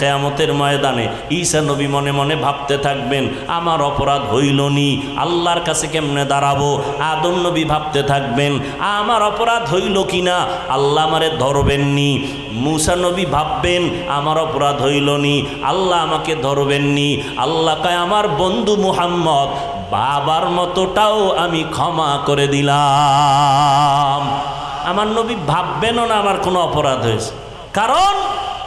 কেয়ামতের ময়দানে ঈসা নবী মনে মনে ভাবতে থাকবেন, আমার অপরাধ হইল নি, আল্লাহর কাছে কেমনে দাঁড়াবো? আদম নবী ভাবতে থাকবেন, আমার অপরাধ হইল কি না আল্লাহ আমারে ধরবেন নি। মুসা নবী ভাববেন, আমার অপরাধ হইল নি। আল্লাহ আমাকে ধরবেন নি। আল্লাহ কয়, আমার বন্ধু মুহাম্মদ, বাবার মতোটাও আমি ক্ষমা করে দিলাম। আমার নবী ভাববেনও না আমার কোনো অপরাধ হয়েছে। কারণ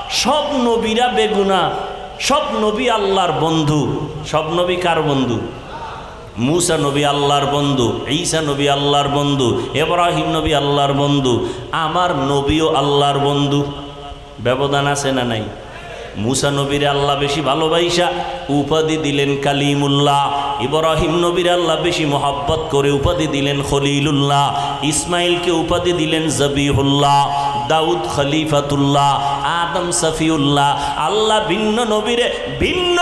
সব নবীরা বেগুনা, সব নবী আল্লাহর বন্ধু। সব নবী কার বন্ধু? মুসা নবী আল্লাহর বন্ধু, ঈসা নবী আল্লাহর বন্ধু এব্রাহিম নবী আল্লাহর বন্ধু, আমার নবীও আল্লাহর বন্ধু। ব্যবধান আছে না নাই? মুসা নবীর আল্লাহ বেশি ভালোবাসা উপাধি দিলেন কালিমুল্লাহ। ইব্রাহিম নবীর আল্লাহ বেশি মহাব্বত করে উপাধি দিলেন খলিলুল্লাহ। ইসমাইলকে উপাধি দিলেন জবিহুল্লাহ। দাউদ খলিফাতুল্লাহ, আদম সফিউল্লাহ, আল্লাহ ভিন্ন নবীরে ভিন্ন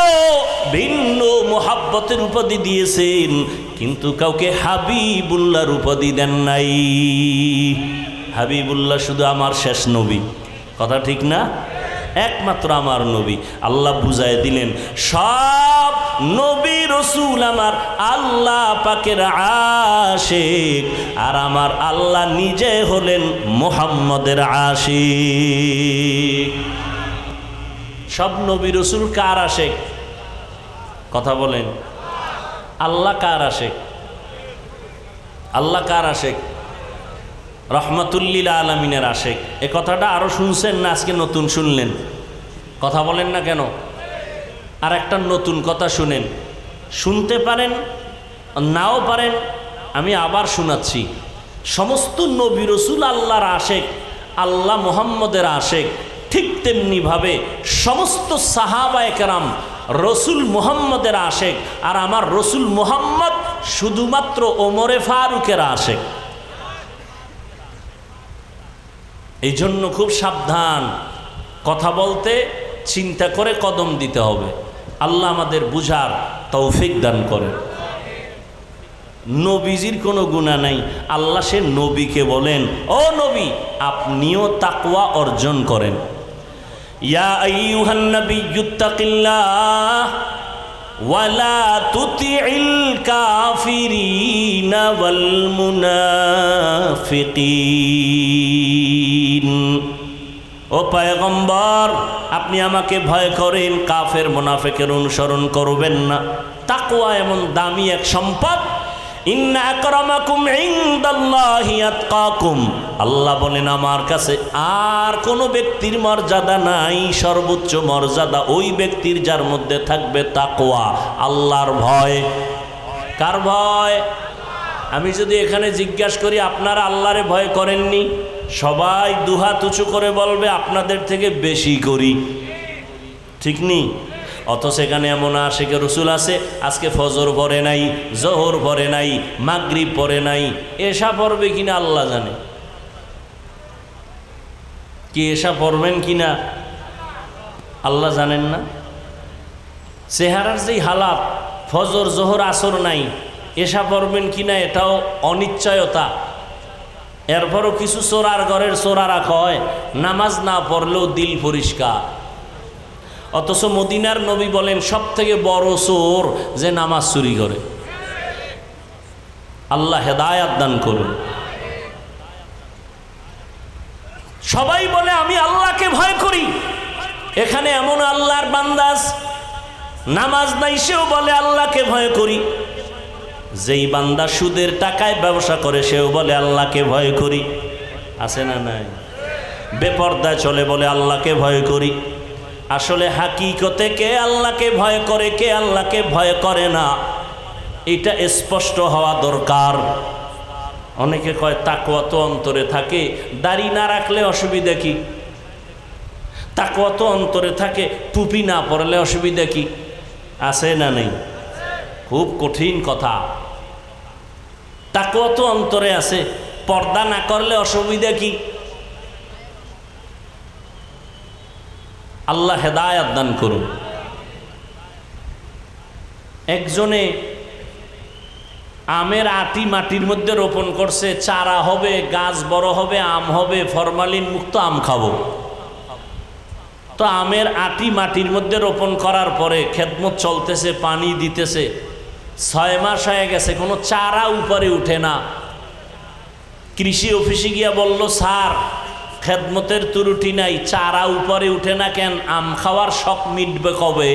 ভিন্ন মোহাব্বতের উপাধি দিয়েছেন, কিন্তু কাউকে হাবিবুল্লাহর উপাধি দেন নাই। হাবিবুল্লাহ শুধু আমার শেষ নবী। কথা ঠিক না? একমাত্র আমার নবী। আল্লাহ বুঝায় দিলেন, সব নবী রসুল আমার আল্লাহ পাকের আশেক, আর আমার আল্লাহ নিজে হলেন মোহাম্মদের আশিক। সব নবী রসুল কার আশেক? কথা বলেন। আল্লাহ কার আশেক? আল্লাহ কার আশেক? রহমতুল্লিল আলমিনের আশেক। এ কথাটা আরও শুনছেন না? আজকে নতুন শুনলেন। কথা বলেন না কেন? আর একটা নতুন কথা শুনেন। শুনতে পারেন, নাও পারেন, আমি আবার শোনাচ্ছি। সমস্ত নবী রসুল আল্লাহর আশেক, আল্লাহ মোহাম্মদের আশেক, ঠিক তেমনিভাবে সমস্ত সাহাবা একরাম রসুল মোহাম্মদের আশেক, আর আমার রসুল মোহাম্মদ শুধুমাত্র ওমরে ফারুকের আশেক। এই জন্য খুব সাবধান। কথা বলতে, চিন্তা করে কদম দিতে হবে। আল্লাহ আমাদের বুঝার তৌফিক দান করে নবীজির কোনো গুণা নাই। আল্লাহ সে নবীকে বলেন, ও নবী, আপনিও তাকওয়া অর্জন করেন। ইয়া আইয়ুহান নাবিয়্যুত্তাকিল্লাহ ওয়ালা ও পায়গম্বর, আপনি আমাকে ভয় করেন, কাফের মুনাফিকের অনুসরণ করবেন না। তাকওয়া এমন দামি এক সম্পদ। আল্লাহ বলেন, আমার কাছে আর কোনো ব্যক্তির মর্যাদা নাই, সর্বোচ্চ মর্যাদা ওই ব্যক্তির যার মধ্যে থাকবে তাকওয়া, আল্লাহর ভয়। কার ভয়? আমি যদি এখানে জিজ্ঞাসা করি, আপনারা আল্লাহরে ভয় করেননি? সবাই দুহাত উঁচু করে বলবে, আপনাদের থেকে বেশি করি। ঠিক নি? অত সেখানে এমন আশেকে রসুল আছে, আজকে ফজর পরে নাই, জহর পরে নাই, মাগরিব পরে নাই এসা পড়বে কিনা আল্লাহ জানে। কি এসা পড়বেন কিনা আল্লাহ জানেন না। চেহারার যেই হালাত, ফজর, জোহর, আসর নাই এসা পড়বেন কিনা এটাও অনিশ্চয়তা। এরপরও কিছু চোরার ঘরের চোরারা কয়, নামাজ না পড়লেও দিল পরিষ্কার। অথচ মদিনার নবী বলেন সব থেকে বড় চোর যে নামাজ চুরি করে। আল্লাহ হেদায়াত দান করুন। সবাই বলে, আমি আল্লাহকে ভয় করি। এখানে এমন আল্লাহর বান্দাস নামাজ নাই, সেও বলে, আল্লাহকে ভয় করি। যেই বান্দা সুদের টাকায় ব্যবসা করে, সেও বলে, আল্লাহকে ভয় করি। আছে না নাই? বেপর্দায় চলে বলে, আল্লাহকে ভয় করি। আসলে হাকিকতে কে আল্লাহকে ভয় করে, কে আল্লাহকে ভয় করে না? এটা স্পষ্ট হওয়া দরকার। অনেকে কয় তাকুয়া তো অন্তরে থাকে। দাড়ি না রাখলে অসুবিধা কি? তাকুয়া তো অন্তরে থাকে। টুপি না পরলে অসুবিধা কি? আছে না নেই? খুব কঠিন কথা। তাকুয়া তো অন্তরে আছে? পর্দা না করলে অসুবিধা কি? আল্লাহ হেদায়াত দান করুন। একজনে আমের আটি মাটির মধ্যে রোপণ করছে, চারা হবে, গাছ বড় হবে, আম হবে, ফরমালিন মুক্ত আম খাব। তো আমের আটি মাটির মধ্যে রোপণ করার পরে খেদমত চলতেছে, পানি দিতেছে ছয় মাস হয়ে গেছে, কোনো চারা উপরে উঠে না। কৃষি অফিসে গিয়া বলল, স্যার, খেদমতের ত্রুটি নাই, চারা উপরে উঠে না কেন? আম খাওয়ার শখ মিটবে কবে?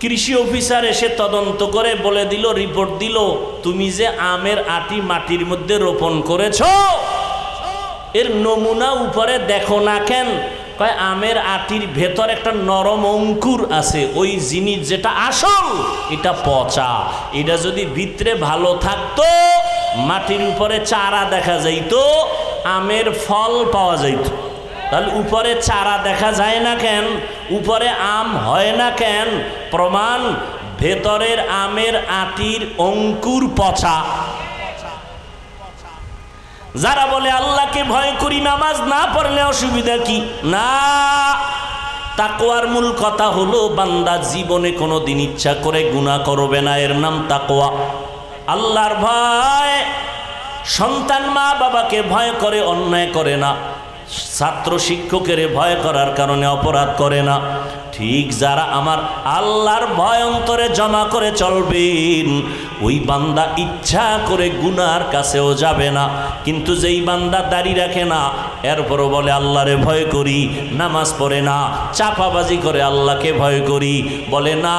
কৃষি অফিসার এসে তদন্ত করে বলে দিল, রিপোর্ট দিল, তুমি যে আমের আটি মাটির মধ্যে রোপণ করেছ, এর নমুনা উপরে দেখো না কেন? কয়, আমের আটির ভেতর একটা নরম অঙ্কুর আছে, ওই জিনিস যেটা আসল, এটা পচা। এটা যদি ভিতরে ভালো থাকতো, মাটির উপরে চারা দেখা যাইত, আমের ফল পাওয়া যাইত। তাহলে উপরে চারা দেখা যায় না কেন? উপরে আম হয় না কেন? প্রমাণ, ভেতরের আমের আটির অঙ্কুর পচা। যারা বলে আল্লাহকে ভয় করি, নামাজ না পড়লে অসুবিধা কি? না। তাকোয়ার মূল কথা হলো, বান্দা জীবনে কোনো দিন ইচ্ছা করে গুণা করবে না, এর নাম তাকোয়া আল্লাহর ভয়। সন্তান মা বাবাকে ভয় করে, অন্যায় করে না। ছাত্র শিক্ষকের ভয় করার কারণে অপরাধ করে না। ঠিক যারা আমার আল্লাহর ভয় অন্তরে জমা করে চলবেন, ওই বান্দা ইচ্ছা করে গুনার কাছেও যাবে না। কিন্তু যেই বান্দা দাড়ি রাখে না, এরপরও বলে, আল্লাহরে ভয় করি, নামাজ পড়ে না, চাপাবাজি করে আল্লাহকে ভয় করি। বলে, না,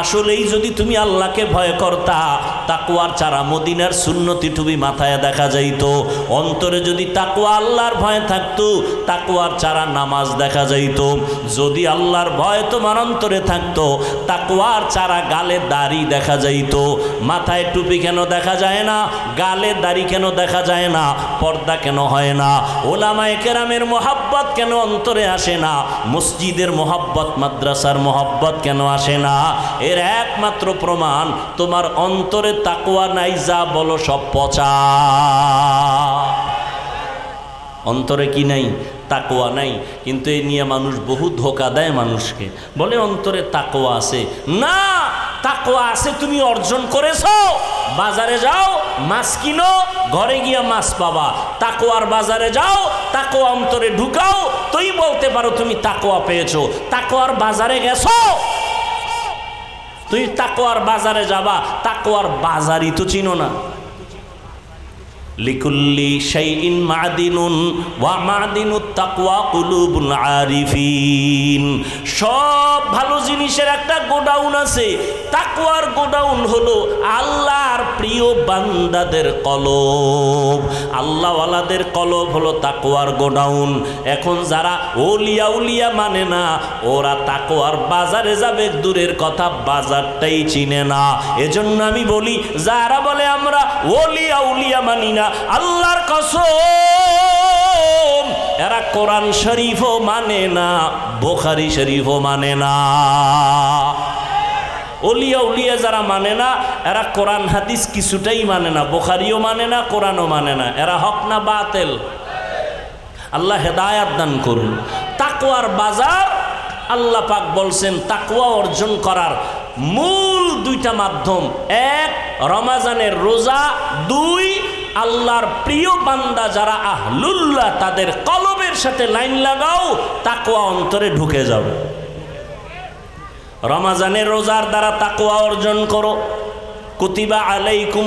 আসলেই যদি তুমি আল্লাহকে ভয় করতা তাকুয়ার চারা মদিনার সুন্নতি টুবি মাথায় দেখা যাইত। অন্তরে যদি তাকুয়া আল্লাহর ভয় থাকতো তাকুয়ার চারা নামাজ দেখা যাইত। যদি আল্লাহর ভয় তোমার অন্তরে থাকতো তাকুয়ার চারা গালে দাড়ি দেখা যাইতো। মাথায় টুপি কেন দেখা যায় না? গালে দাড়ি কেন দেখা যায় না? পর্দা কেন হয় না? ওলামায় কেরামের মোহাব্বত কেন অন্তরে আসে না? মসজিদের মোহাব্বত, মাদ্রাসার মোহাব্বত কেন আসে না? এর একমাত্র প্রমাণ, তোমার অন্তরে তাকুয়া নাই, যা বলো সব পচা। অন্তরে কি নাই? তাকোয়া নাই। কিন্তু এই নিয়ে মানুষ বহু ধোকা দেয় মানুষকে। বলে, অন্তরে তাকোয়া আছে। না তাকোয়া আছে, তুমি অর্জন করেছ। বাজারে যাও, মাছ কিনো, ঘরে গিয়া মাছ পাবা। তাকোয়ার বাজারে যাও তাকোয়া অন্তরে ঢুকাও। তুই বলতে পারো, তুমি তাকোয়া পেয়েছ। তাকোয়ার বাজারে গেছো। তুই তাকোয়ার বাজারে যাবা তাকোয়ার বাজারই তো চিনো না। লিকুল্লি শাইইন মাদিনুন ওয়া মাদিনুত তাকওয়া কুলুবুল আরিফিন। সব ভালো জিনিসের একটা গোডাউন আছে। তাকওয়ার গোডাউন হলো আল্লাহর প্রিয় বান্দাদের কলব। আল্লাহওয়ালাদের কলব হলো তাকওয়ার গোডাউন। এখন যারা ওলিয়া উলিয়া মানে না, ওরা তাকওয়ার বাজারে যাবে, দূরের কথা বাজারটাই চিনে না। এজন্য আমি বলি, যারা বলে আমরা ওলিয়া উলিয়া মানি না, আল্লাহর কসম, এরা কোরআন শরীফও মানে না, বোখারি শরীফও মানে না। অলিয়া উলিয়া যারা মানে না, এরা কোরআন হাদিস কিছুটাই মানে না, বোখারিও মানে না, কোরআনও মানে না, এরা হক না বাতেল? আল্লাহ হেদায়াত দান করুন। তাকওয়ার বাজার, আল্লাহ পাক বলছেন, তাকওয়া অর্জন করার মূল দুইটা মাধ্যম, এক, রমাজানের রোজা, দুই, আল্লাহর প্রিয় বান্দা যারা আহলুল্লাহ, তাদের কলবের সাথে লাইন লাগাও, তাকওয়া অন্তরে ঢুকে যাবে। রমাজানের রোজার দ্বারা তাকুয়া অর্জন করো। কুতিবা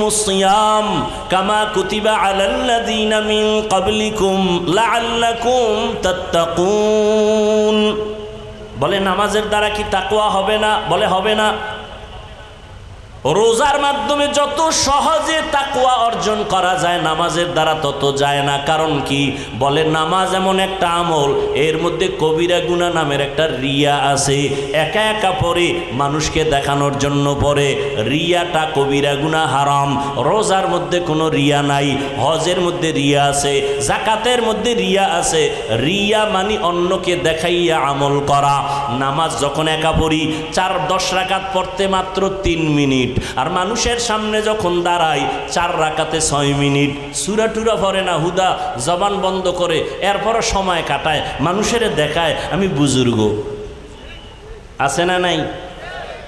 সিয়াম কামা কুতিবা বলে, নামাজের দ্বারা কি তাকুয়া হবে না? বলে, হবে না। রোজার মাধ্যমে যত সহজে তাকুয়া অর্জন করা যায়, নামাজের দ্বারা তত যায় না। কারণ কি? বলে নামাজ এমন একটা আমল, এর মধ্যে কবিরা গুনা নামের একটা রিয়া আছে। একা একা পরে মানুষকে দেখানোর জন্য পরে রিয়াটা কবিরা গুনা হারাম। রোজার মধ্যে কোনো রিয়া নাই, হজের মধ্যে রিয়া আছে জাকাতের মধ্যে রিয়া আছে। রিয়া মানে অন্যকে দেখাইয়া আমল করা। নামাজ যখন একা পড়ি, চার দশ রাকাত পড়তে মাত্র তিন মিনিট। আর মানুষের সামনে যখন দাঁড়ায়, চার রাকাতে ছয় মিনিট। চুরা টুরা ভরে না, হুদা, জবান বন্ধ করে, এরপরও সময় কাটায়, মানুষের দেখায়, আমি বুজুর্গ। আছে না নাই?